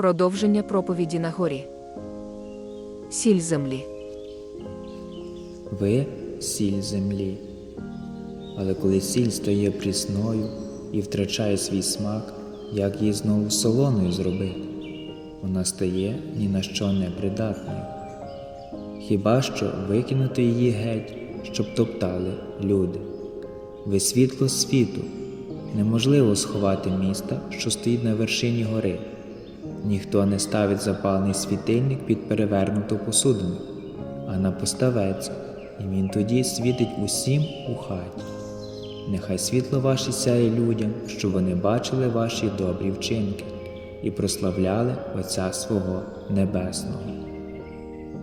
Продовження проповіді на горі. Сіль землі. Ви сіль землі. Але коли сіль стає прісною і втрачає свій смак, як її знову солоною зробити, вона стає ні на що не придатною. Хіба що викинути її геть, щоб топтали люди. Ви світло світу. Неможливо сховати міста, що стоїть на вершині гори. Ніхто не ставить запалений світильник під перевернуту посудину, а на поставець, і він тоді світить усім у хаті. Нехай світло ваше сяє людям, щоб вони бачили ваші добрі вчинки і прославляли Отця свого Небесного.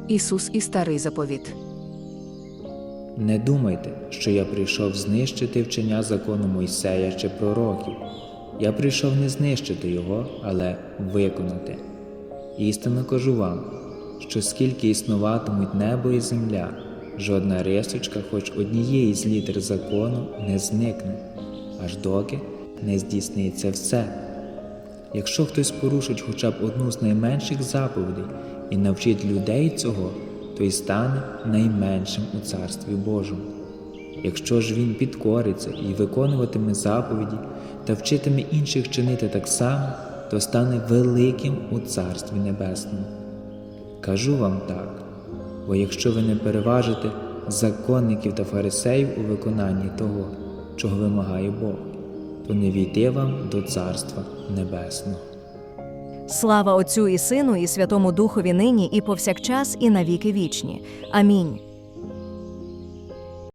Ісус і старий заповіт. Не думайте, що я прийшов знищити вчення закону Мойсея чи пророків. Я прийшов не знищити його, але виконати. Істинно кажу вам, що скільки існуватимуть небо і земля, жодна рисочка хоч однієї з літер закону не зникне, аж доки не здійсниться все. Якщо хтось порушить хоча б одну з найменших заповідей і навчить людей цього, то й стане найменшим у Царстві Божому. Якщо ж він підкориться і виконуватиме заповіді та вчитиме інших чинити так само, то стане великим у Царстві Небесному. Кажу вам так, бо якщо ви не переважите законників та фарисеїв у виконанні того, чого вимагає Бог, то не війти вам до Царства Небесного. Слава Отцю і Сину, і Святому Духові нині, і повсякчас, і навіки вічні. Амінь.